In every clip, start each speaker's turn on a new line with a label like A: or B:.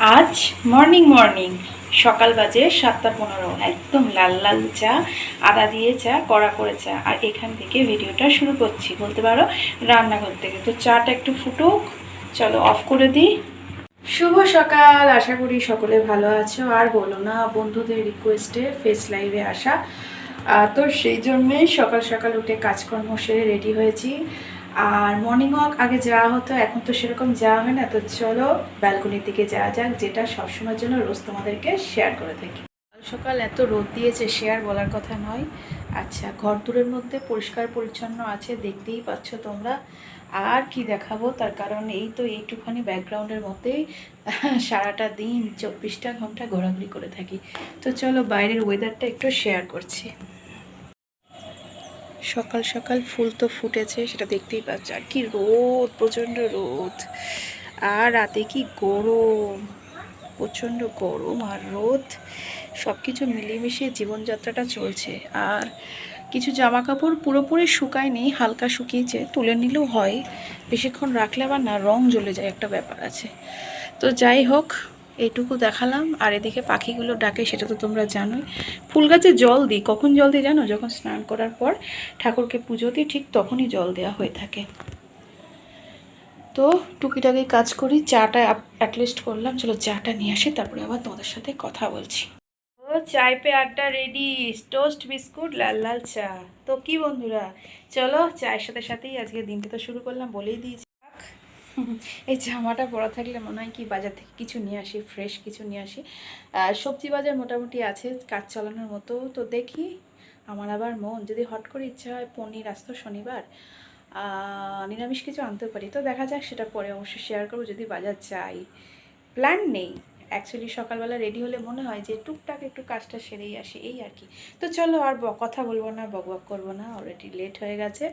A: আজ morning morning সকাল বাজে সাতটা পনেরো। একদম লাল লাল চা, আদা দিয়ে চা, কড়া করে চা। আর এখান থেকে ভিডিওটা শুরু করছি। বলতে পারো রান্নাঘর থেকে তো চাটা একটু ফুটুক। চলো অফ করে দিই। শুভ সকাল। আশা করি সকলে ভালো আছো। আর বলো না, বন্ধুদের রিকোয়েস্টে ফেস লাইভে আসা। তো সেই জন্যেই সকাল সকাল উঠে কাজকর্ম সেরে রেডি হয়েছি। আর মর্নিং ওয়াক আগে যাওয়া হতো, এখন তো সেরকম যাওয়া হয় না, তো চলো ব্যালকনির দিকে যাওয়া যাক, যেটা সবসময়ের জন্য রোজ তোমাদেরকে শেয়ার করে থাকি। সকাল এত রোদ দিয়েছে শেয়ার বলার কথা নয়। আচ্ছা ঘর দূরের মধ্যে পরিষ্কার পরিচ্ছন্ন আছে, দেখতেই পাচ্ছ তোমরা। আর কি দেখাবো, তার কারণ এই তো এইটুখানি ব্যাকগ্রাউন্ডের মধ্যেই সারাটা দিন চব্বিশটা ঘণ্টা ঘোরাঘুরি করে থাকি। তো চলো বাইরের ওয়েদারটা একটু শেয়ার করছি। সকাল সকাল ফুল তো ফুটেছে, সেটা দেখতেই পাচ্ছ। আর কি রোদ, প্রচণ্ড রোদ। আর রাতে কি গরম, প্রচণ্ড গরম আর রোদ। সব কিছু মিলেমিশে জীবনযাত্রাটা চলছে। আর কিছু জামা কাপড় পুরোপুরি শুকায়নি, হালকা শুকিয়েছে, তুলে নিলেও হয়। বেশিক্ষণ রাখলে আবার না, রং জ্বলে যায়, একটা ব্যাপার আছে। তো যাই হোক এইটুকু দেখালাম। আর এদিকে পাখিগুলো ডাকে, সেটা তো তোমরা জানোই। ফুল গাছে জল দিই। কখন জল দিই জানো? যখন স্নান করার পর ঠাকুরকে পুজো দিই, ঠিক তখনই জল দেওয়া হয়ে থাকে। তো টুকিটাকি কাজ করি, চাটা অ্যাটলিস্ট করলাম। চলো চাটা নিয়ে আসি, তারপরে আবার তোমাদের সাথে কথা বলছি। ও চায় পে আড্ডা রেডি। টোস্ট বিস্কুট, লাল লাল চা। তো কি বন্ধুরা? চলো চায়ের সাথে সাথেই আজকে দিনটা তো শুরু করলাম, বলেই দিয়েছি। এই জামাটা পরা থাকলে মনে হয় কি বাজার থেকে কিছু নিয়ে আসি ফ্রেশ কিছু নিয়ে আসি। সবজি বাজার মোটামুটি আছে, কাজ চালানোর মতো। তো দেখি, আমার আবার মন। যদি হট করে ইচ্ছা হয় পনির আসতো শনিবার। নিরামিষ কিছু আনতে পারি। তো দেখা যাক, সেটা পরে অবশ্যই শেয়ার করব। যদি বাজার যাই প্ল্যান নেই। অ্যাকচুয়ালি সকালবেলা রেডি হলে মনে হয় যে টুকটাক একটু কাজটা সেরেই আসি, এই আর কি। তো চলো আর কথা বলব না বক বক করব না অলরেডি লেট হয়ে গেছে।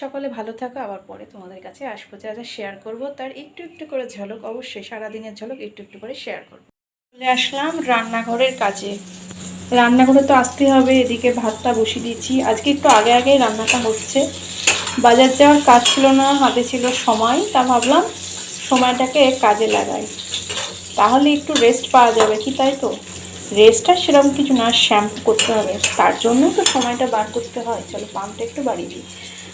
A: সকলে ভালো থাকো, আবার পরে তোমাদের কাছে আসব, যা যা শেয়ার করব, তার একটু একটু করে ঝলক, অবশ্যই সারাদিনের ঝলক একটু একটু করে শেয়ার করব। চলে আসলাম রান্নাঘরের কাজে। রান্নাঘরে তো আসতে হবে, এদিকে ভাতটা বসিয়ে দিয়েছি। আজকে একটু আগে আগে রান্নাটা হচ্ছে। বাজার যাওয়ার কাজ ছিল না, হাতে ছিল সময়, তা ভাবলাম সময়টাকে কাজে লাগাই। তাহলে একটু রেস্ট পাওয়া যাবে কি তাই তো? রেস্টটা সেরকম কিছু না শ্যাম্পু করতে হবে। তার জন্য তো সময়টা বার করতে হয়। চলো পাম্পটা একটু বাড়িয়ে দিই।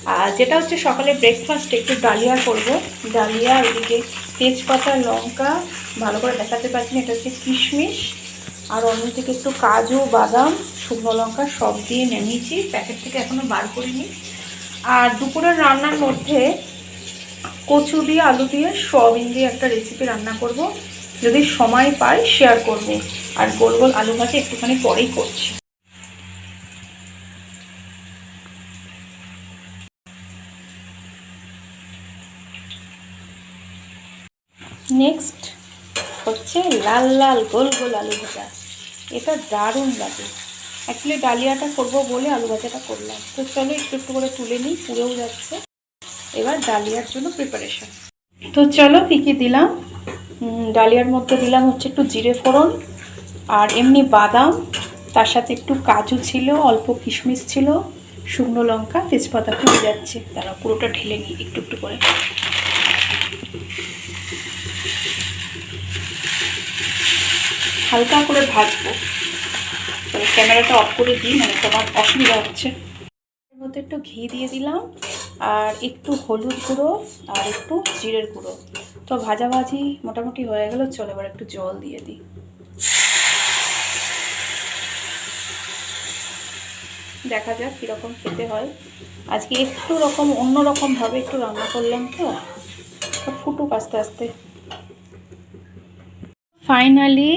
A: আর যেটা হচ্ছে সকালে ব্রেকফাস্টে একটু ডালিয়া করব। ডালিয়া এদিকে তেজপাতা, লঙ্কা, ভালো করে দেখাতে পারছি না, এটা হচ্ছে কিশমিশ। আর অন্য থেকে একটু কাজু, বাদাম, শুকনো লঙ্কা, সব দিয়ে নেমেছি। প্যাকেট থেকে এখনও বার করিনি। আর দুপুরের রান্নার মধ্যে কচু দিয়ে, আলু দিয়ে, সয়াবিন দিয়ে একটা রেসিপি রান্না করব। যদি সময় পাই শেয়ার করব। আর গোল গোল আলু ভাজা একটুখানি পরেই করছি। নেক্সট হচ্ছে লাল লাল, গোল গোল আলু ভাজা। এটা দারুণ লাগে। অ্যাকচুয়ালি ডালিয়াটা করব বলে আলু ভাজাটা করলাম। তো চলো একটু একটু করে তুলে নিই, পুড়েও যাচ্ছে। এবার ডালিয়ার জন্য প্রিপারেশন তো চলো কী কী দিলাম? ডালিয়ার মধ্যে দিলাম হচ্ছে একটু জিরে ফোড়ন আর এমনি বাদাম, তার সাথে একটু কাজু ছিল, অল্প কিশমিশ ছিল, শুকনো লঙ্কা, তেজপাতা পুড়ে যাচ্ছে। তারা পুরোটা ঢেলে নিই, একটু একটু করে। হালকা করে ভাজবো। ক্যামেরাটা অফ করে দিই মানে তোমার অসুবিধা হচ্ছে। মধ্যে একটু ঘি দিয়ে দিলাম। আর একটু হলুদ গুঁড়ো আর একটু জিরের গুঁড়ো। তো ভাজাভাজি মোটামুটি হয়ে গেল, চলো এবার একটু জল দিয়ে দিই। দেখা যাক কীরকম খেতে হয়। আজকে একটু রকম, অন্য রকমভাবে একটু রান্না করলাম তো ফুটুক আস্তে আস্তে। ফাইনালি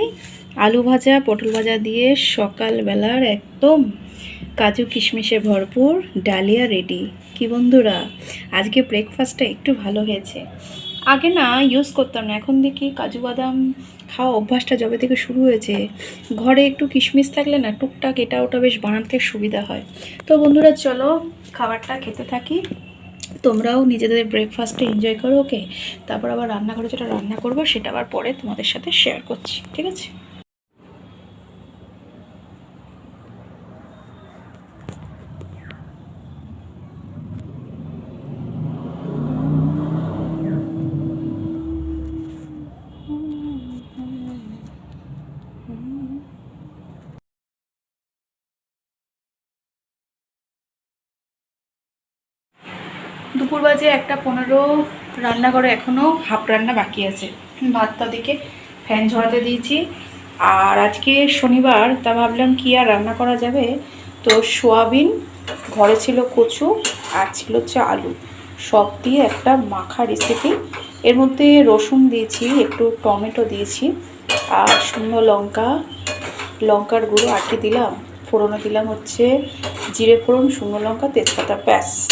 A: আলু ভাজা, পটল ভাজা দিয়ে সকালবেলার একদম কাজু কিশমিশে ভরপুর ডালিয়া রেডি। কি বন্ধুরা? আজকে ব্রেকফাস্টটা একটু ভালো হয়েছে। আগে না ইউজ করতাম না, এখন দেখি কাজু বাদাম খাওয়া অভ্যাসটা যবে থেকে শুরু হয়েছে। ঘরে একটু কিশমিশ থাকলে না টুকটাক এটা ওটা বেশ বানাতে সুবিধা হয়। তো বন্ধুরা, চলো খাবারটা খেতে থাকি। তোমরাও নিজেদের ব্রেকফাস্টে এনজয় করো ওকে তারপর আবার রান্নাঘরে যেটা রান্না করব, সেটা আবার পরে তোমাদের সাথে শেয়ার করছি, ঠিক আছে? দুপুর বাজে একটা পনেরো, রান্নাঘরে এখনও হাফ রান্না বাকি আছে। ভাতটা দিকে ফ্যান ঝরাতে দিয়েছি। আর আজকে শনিবার, তা ভাবলাম কি আর রান্না করা যাবে? তো সোয়াবিন, ঘরে ছিল কচু, আর ছিল হচ্ছে আলু। সব দিয়ে একটা মাখা রেসিপি এর মধ্যে রসুন দিয়েছি, একটু টমেটো দিয়েছি। আর শুকনো লঙ্কা, লঙ্কার গুঁড়ো আটকে দিলাম। ফোড়নে দিলাম হচ্ছে জিরে ফোড়ন, শুকনো লঙ্কা, তেজপাতা প্যাস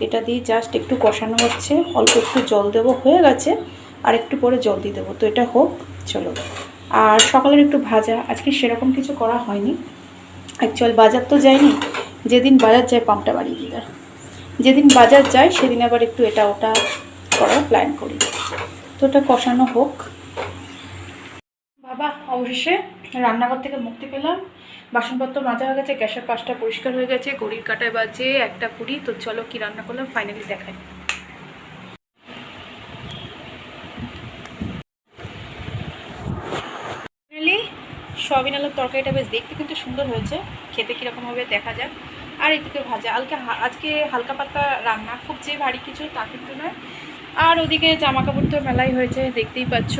A: এটা দিয়ে জাস্ট একটু কষানো হচ্ছে। অল্প একটু জল দেবো, হয়ে গেছে। আর একটু পরে জল দিয়ে দেবো। তো এটা হোক, চলো। আর সকালের একটু ভাজা, আজকে সেরকম কিছু করা হয়নি। অ্যাকচুয়াল বাজার তো যায়নি। যেদিন বাজার যায়, পাম্পটা বাড়িয়ে দিই দাঁড়া। যেদিন বাজার যায়, সেদিন আবার একটু এটা ওটা করার প্ল্যান করি। তো ওটা কষানো হোক। অবশেষে রান্নাঘর থেকে মুক্তি পেলাম। বাসনপত্র মাজা হয়ে গেছে, গ্যাসের পাশটা পরিষ্কার হয়ে গেছে, ঘড়ির কাটায় বাজে একটা কুড়ি, তো চলো কি রান্না করলাম ফাইনালি দেখাই। ফাইনালি সয়াবিন আলুর তরকারিটা বেশ দেখতে কিন্তু সুন্দর হয়েছে, খেতে কীরকম হবে দেখা যাক। আর এদিকে ভাজা, আলকে আজকে হালকা পাতলা রান্না, খুব যে ভারী কিছু তা কিন্তু নয়। আর ওদিকে জামা কাপড় তো মেলাই হয়েছে, দেখতেই পাচ্ছ।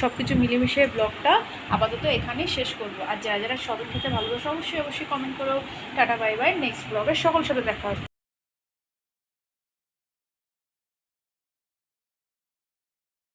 A: সব কিছু মিলেমিশে ব্লগটা আপাতত এখানেই শেষ করব। আর যারা যারা সদর খেতে ভালোবাসো, অবশ্যই অবশ্যই কমেন্ট করো। টাটা বাই বাই নেক্সট ব্লগের সকল সাথে দেখা হবে